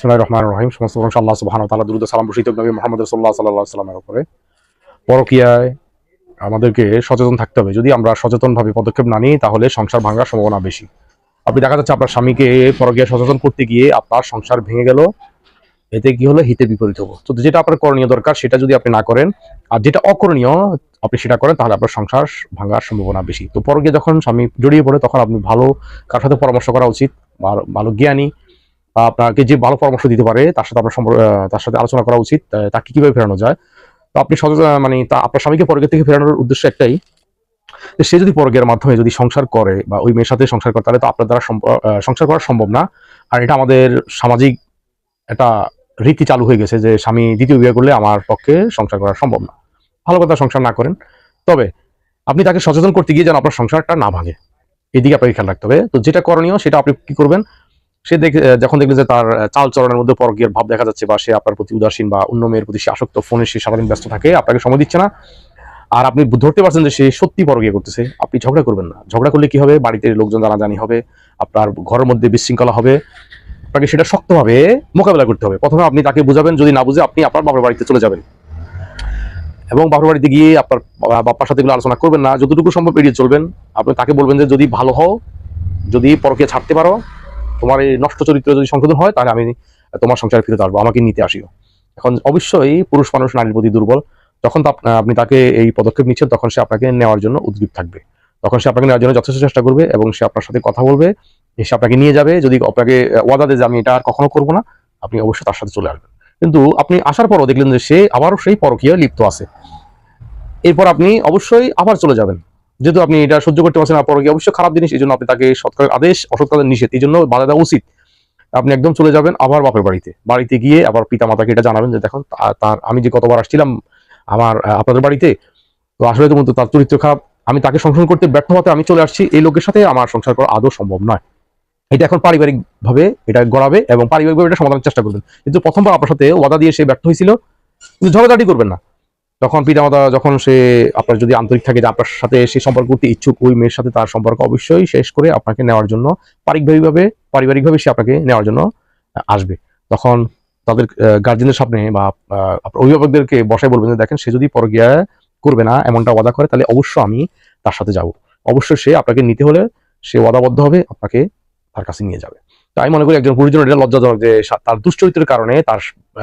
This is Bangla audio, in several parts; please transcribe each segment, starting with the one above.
ইসমাই রহমান রহিম। সমস্ত প্রশংসা আল্লাহ তাআলা, দুরূদ ও সালাম নবী সাল্লামের উপরে। পরকীয়ায় আমাদেরকে সচেতন থাকতে হবে। যদি আমরা সচেতনভাবে পদক্ষেপ না নিই, তাহলে সংসার ভাঙার সম্ভাবনা বেশি। আপনি দেখা যাচ্ছে আপনার স্বামীকে পরকীয়া সচেতন করতে গিয়ে আপনার সংসার ভেঙে গেল। এতে কি হলো? হিতে বিপরীত হব। তো যেটা আপনার করণীয় দরকার, সেটা যদি আপনি না করেন, আর যেটা অকরণীয় আপনি সেটা করেন, তাহলে আপনার সংসার ভাঙার সম্ভাবনা বেশি। তো পরকীয়া যখন স্বামী জড়িয়ে পড়ে, তখন আপনি ভালো কার সাথে পরামর্শ করা উচিত ভালো- জ্ঞানী আপনাকে যে ভালো পরামর্শ দিতে পারে, তার সাথে আপনার তার সাথে আলোচনা করা উচিত তাকে কীভাবে ফেরানো যায়? তো আপনি সচেতন মানে তা আপনার স্বামীকে পরকের থেকে ফেরানোর উদ্দেশ্য একটাই সে যদি পরকের মাধ্যমে যদি সংসার করে বা ওই মেয়ের সাথে সংসার করে, তাহলে তো আপনার দ্বারা সংসার করা সম্ভব না। আর এটা আমাদের সামাজিক একটা রীতি চালু হয়ে গেছে যে স্বামী দ্বিতীয় বিয়ে করলে আমার পক্ষে সংসার করা সম্ভব না। ভালো কথা সংসার না করেন। তবে আপনি তাকে সচেতন করতে গিয়ে যেন আপনার সংসারটা না ভাঙে। এদিকে আপনাকে খেয়াল রাখতে হবে। তো যেটা করণীয় সেটা আপনি কি করবেন? সে দেখে যখন দেখলেন যে তার চাল চলনের মধ্যে পরকীয়ার ভাব দেখা যাচ্ছে বা সে আপনার প্রতি উদাসীন বা অন্য মেয়ের প্রতি সে আসক্ত, ফোনে সে সারাদিন ব্যস্ত থাকে, আপনাকে সময় দিচ্ছে না। আর আপনি ধরতে পারছেন যে সে সত্যি পরকীয়া করতেছে। আপনি ঝগড়া করবেন না। ঝগড়া করলে কি হবে? বাড়িতে লোকজন জানাজানি হবে, আপনার ঘরের মধ্যে বিশৃঙ্খলা হবে। আপনাকে সেটা শক্তভাবে মোকাবেলা করতে হবে। প্রথমে আপনি তাকে বুঝাবেন, যদি না বুঝে আপনি আপনার বাবার বাড়িতে চলে যাবেন। এবং বাবার বাড়িতে গিয়ে আপনার বাপ্পার সাথে এগুলো আলোচনা করবেন না। যতটুকু সম্ভব এড়িয়ে চলবেন। আপনি তাকে বলবেন যে, যদি ভালো হও, যদি পরকে ছাড়তে পারো তোমার এই নষ্ট চরিত্র যদি সংশোধন হয়, তাহলে আমি তোমার সংসারে ফিরে আসব আমাকে নিতে আসিও। এখন অবশ্যই পুরুষ মানুষ নারীর প্রতি দুর্বল, যখন আপনি তাকে এই পদক্ষেপ নিচ্ছেন, তখন সে আপনাকে নেওয়ার জন্য উদ্গ্রীব থাকবে। তখন সে আপনাকে নেওয়ার জন্য যথেষ্ট চেষ্টা করবে এবং সে আপনার সাথে কথা বলবে, সে আপনাকে নিয়ে যাবে। যদি আপনাকে ওয়াদা দেয় যে আমি এটা আর কখনো করব না, আপনি অবশ্যই তার সাথে চলে আসবেন। কিন্তু আপনি আসার পরও দেখলেন যে সে আবারও সেই পরকীয় লিপ্ত আছে। এরপর আপনি অবশ্যই আবার চলে যাবেন। যেহেতু আপনি এটা সহ্য করতে পারছেন পরকীয়া অবশ্যই খারাপ জিনিস, এই জন্য আপনি তাকে সৎকারের আদেশ অসৎ কাজের নিষেধ, এই জন্য বাধা দেওয়া উচিত। আপনি একদম চলে যাবেন আবার বাপের বাড়িতে। বাড়িতে গিয়ে আবার পিতা মাতাকে এটা জানাবেন যে, দেখুন তার, আমি যে কতবার আসছিলাম আমার আপনাদের বাড়িতে, তো আসলে তো তার চরিত্র খারাপ, আমি তাকে সংশোধন করতে ব্যর্থ হতে আমি চলে আসছি, এই লোকের সাথে আমার সংসার করা আদৌ সম্ভব নয়। এটা এখন পারিবারিক ভাবে এটা গড়াবে এবং পারিবারিকভাবে এটা সমাধানের চেষ্টা করবেন। কিন্তু প্রথমবার আপনার সাথে ওয়াদা দিয়ে সে ব্যর্থ হয়েছিল। কিন্তু ঝগড়াঝাটি করবেন না। তখন পিতামাতা যখন সে আপনার যদি আন্তরিক থাকে, যে আপনার সাথে সে সম্পর্ক করতে ইচ্ছুক, ওই মেয়ের সাথে তার সম্পর্ক অবশ্যই শেষ করে আপনাকে নেওয়ার জন্য, পারিবারিকভাবে পারিবারিকভাবে সে আপনাকে নেওয়ার জন্য আসবে। তখন তাদের গার্জেনের সামনে বা অভিভাবকদেরকে বসায় বলবেন যে, দেখেন, সে যদি পরগিয়া করবে না, এমনটা ওয়াদা করে, তাহলে অবশ্য আমি তার সাথে যাব। অবশ্য সে আপনাকে নিতে হলে সে ওয়াদাবদ্ধ হবে, আপনাকে তার কাছে নিয়ে যাবে। তাই মনে করি একজন পুরুষজন এটা লজ্জাজনক যে তার দুশ্চরিত্রের কারণে তার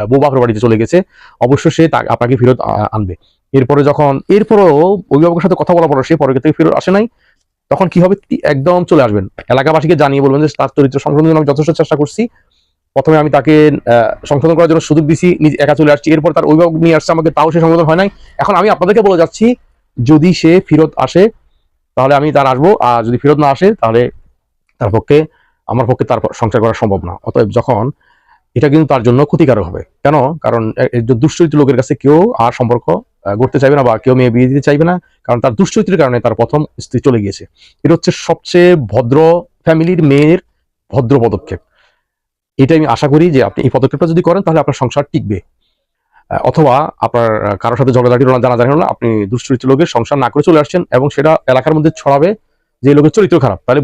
বউ বাপের বাড়িতে চলে গেছে। অবশ্যই সে আপনাকে ফেরত আনবে। এরপরে যখন, এরপরও অভিভাবকের সাথে কথা বলার পর সে পরে থেকে ফেরত আসে নাই। তখন কি হবে? একদম চলে আসবেন। এলাকাবাসীকে জানিয়ে বলবেন যে, তার চরিত্র সংশোধনের জন্য আমি যথেষ্ট চেষ্টা করছি। প্রথমে আমি তাকে সংশোধন করার জন্য সুযোগ দিছি, নিজে একা চলে আসছি। এরপর তার অভিভাবক নিয়ে আসছে আমাকে, তাও সে সংশোধন হয় নাই। এখন আমি আপনাদেরকে বলে যাচ্ছি, যদি সে ফেরত আসে, তাহলে আমি তার আসব। আর যদি ফেরত না আসে, তাহলে তার পক্ষে আমার পক্ষে তার সংসার করা সম্ভব না। অতএব যখন এটা কিন্তু তার জন্য ক্ষতিকারক হবে। কেন? কারণ দুশ্চরিত্র লোকের কাছে কেউ আর সম্পর্ক গড়তে চাইবে না বা কেউ মেয়ে বিয়ে দিতে চাইবে না কারণ তার দুশ্চরিত্রের কারণে তার প্রথম স্ত্রী চলে গিয়েছে। এটা হচ্ছে সবচেয়ে ভদ্র ফ্যামিলির মেয়ের ভদ্র পদক্ষেপ। এটা আমি আশা করি যে আপনি এই পদক্ষেপটা যদি করেন তাহলে আপনার সংসার টিকবে। অথবা আপনার কারোর সাথে ঝগড়াঝাটি জানা জানি না, আপনি দুশ্চরিত্র লোকের সংসার না করে চলে আসছেন এবং সেটা এলাকার মধ্যে ছড়াবে যে লোকের চরিত্র খারাপ তাহলে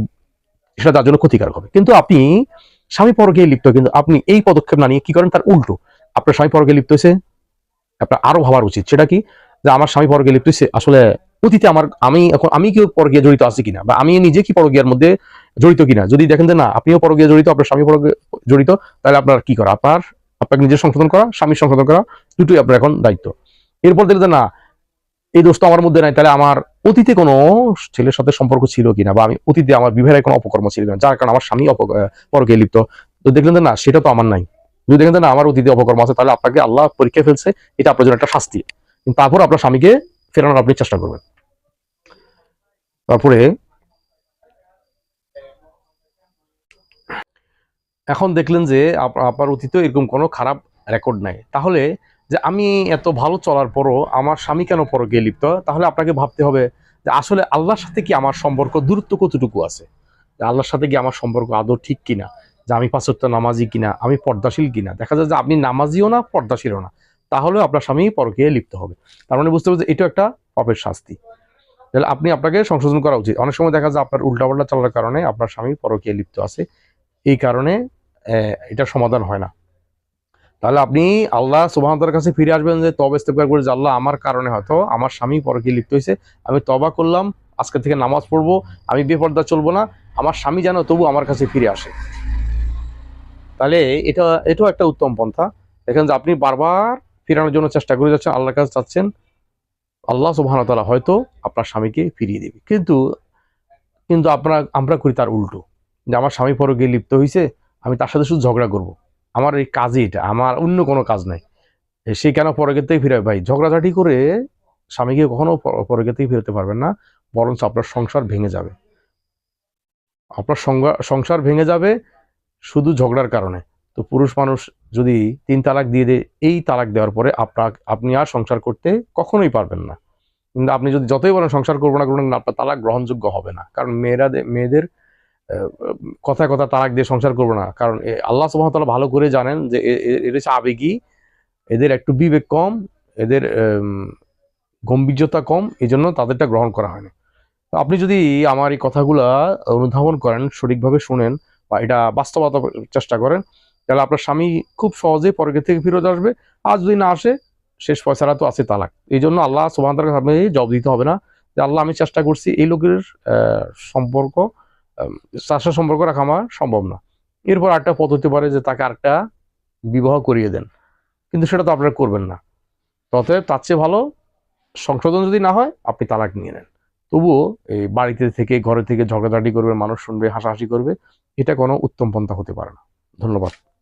সেটা তার জন্য ক্ষতিকারক হবে। কিন্তু আপনি স্বামী পরকে লিপ্ত, কিন্তু আপনি এই পদক্ষেপ না নিয়ে কি করেন? তার উল্টো। আপনার স্বামী পরকে লিপ্ত হয়েছে? আপনার আরও ভাবার উচিত। সেটা কি? যে আমার স্বামী পরকে লিপ্ত হয়েছে? আসলে অতীতে আমার, আমি এখন, আমি কি পরকে জড়িত আছি কিনা? বা আমি নিজে কি পরকিয়ার মধ্যে জড়িত কিনা? যদি দেখেন যে না, আপনিও পরকিয়া জড়িত, আপনার স্বামী পরকে জড়িত, তাহলে আপনার কি করা? আপনার, আপনাকে নিজের সংশোধন করা, স্বামীর সংশোধন করা, দুটোই আপনার এখন দায়িত্ব। এরপর দেখলেন না, এই দোষ তো আমার মধ্যে নাই, তাহলে আমার অতীতে কোনো ছেলের সাথে সম্পর্ক ছিল কিনা বা আমি অতীতে আমার বিবাহের কোনো অপকর্ম ছিল কিনা, যার কারণে আমার স্বামী পরকে লিপ্ত। তো দেখলেন না, সেটা তো আমার নাই। যদি দেখেন যে না, আমার অতীতে অপকর্ম আছে, তাহলে আপনাকে আল্লাহ পরীক্ষা ফেলছে, এটা আপনার জন্য একটা শাস্তি। কিন্তু তারপর আপনার স্বামীকে ফেরানোর আপনি চেষ্টা করবেন। তারপরে এখন দেখলেন যে আপ- আপনার অতীতে এরকম কোনো খারাপ রেকর্ড নাই। তাহলে যে আমি এত ভালো চলার পরও আমার স্বামী কেন পরকে লিপ্ত? তাহলে আপনাকে ভাবতে হবে যে আসলে আল্লাহর সাথে কি আমার সম্পর্ক দূরত্ব কতটুকু আছে? আল্লাহর সাথে কি আমার সম্পর্ক আদৌ ঠিক কিনা? যে আমি পাঁচত্ব নামাজি কিনা? আমি পর্দাশীল কিনা? দেখা যায় যে আপনি নামাজিও না, পর্দাশীলও না। তাহলে আপনার স্বামী পরকে লিপ্ত হবে। তার মানে বুঝতে যে এটা একটা পাপের শাস্তি। তাহলে আপনি আপনাকে সংশোধন করা উচিত। অনেক সময় দেখা যায় আপনার উল্টাপাল্টা চলার কারণে আপনার স্বামী পরকীয় লিপ্ত আছে। এই কারণে এটা সমাধান হয় না। তাহলে আপনি আল্লাহ সুবাহতার কাছে ফিরে আসবেন যে তবে ইস্তেফার করে যে আল্লাহ আমার কারণে হয়তো আমার স্বামী পরকে লিপ্ত হয়েছে, আমি তবা করলাম, আজকে থেকে নামাজ পড়ব, আমি বেপর্দা চলবো না, আমার স্বামী যেন তবু আমার কাছে ফিরে আসে। তাহলে এটা, এটাও একটা উত্তম পন্থা। দেখেন যে আপনি বারবার ফিরানোর জন্য চেষ্টা করে যাচ্ছেন, আল্লাহর কাছে চাচ্ছেন, আল্লাহ সুবাহতালা হয়তো আপনার স্বামীকে ফিরিয়ে দেবে। কিন্তু কিন্তু আপনার, আমরা করি তার উল্টো। যে আমার স্বামী পরে গিয়ে লিপ্ত হয়েছে আমি তার সাথে শুধু ঝগড়া করব। আমার এই কাজই এটা, আমার অন্য কোনো কাজ নাই। সে কেন পরকের থেকে ফিরে ভাই, ঝগড়াঝাটি করে স্বামীকে কখনো পর- পরকের থেকে ফিরতে পারবেন না, বরঞ্চ আপনার সংসার ভেঙে যাবে। আপনার সংসার ভেঙে যাবে শুধু ঝগড়ার কারণে। তো পুরুষ মানুষ যদি তিন তালাক দিয়ে দেয়, এই তালাক দেওয়ার পরে আপনার, আপনি আর সংসার করতে কখনোই পারবেন না। কিন্তু আপনি যদি যতই বলেন সংসার করব না করবেন আপনার তালাক গ্রহণযোগ্য হবে না। কারণ মেয়েরা মেয়েদের কথায় কথা তালাক দিয়ে সংসার করব না। কারণ আল্লাহ সুবাহতাল্লাহ ভালো করে জানেন যে এদের হচ্ছে আবেগী, এদের একটু বিবেক কম, এদের গম্ভীর্যতা কম এই জন্য তাদেরটা গ্রহণ করা হয়নি। আপনি যদি আমার এই কথাগুলা অনুধাবন করেন, সঠিকভাবে শুনেন বা এটা বাস্তবতা চেষ্টা করেন, তাহলে আপনার স্বামী খুব সহজে পরের থেকে ফিরত আসবে। আর যদি না আসে, শেষ পয়সারা তো আছে তালাক। এই জন্য আল্লাহ সুবাহ আপনি জব দিতে হবে না যে, আল্লাহ আমি চেষ্টা করছি এই লোকের সম্পর্ক সাথে সম্পর্ক রাখা আমার সম্ভব না। এরপর আরেকটা পথ হতে পারে যে তাকে আরেকটা বিবাহ করিয়ে দেন। কিন্তু সেটা তো আপনারা করবেন না। ততএব তার চেয়ে ভালো সংশোধন যদি না হয়, আপনি তালাক নিয়ে নেন। তবুও এই বাড়িতে থেকে, ঘরে থেকে ঝগড়াঝাটি করবে, মানুষ শুনবে, হাসাহাসি করবে, এটা কোনো উত্তম পন্থা হতে পারে না। ধন্যবাদ।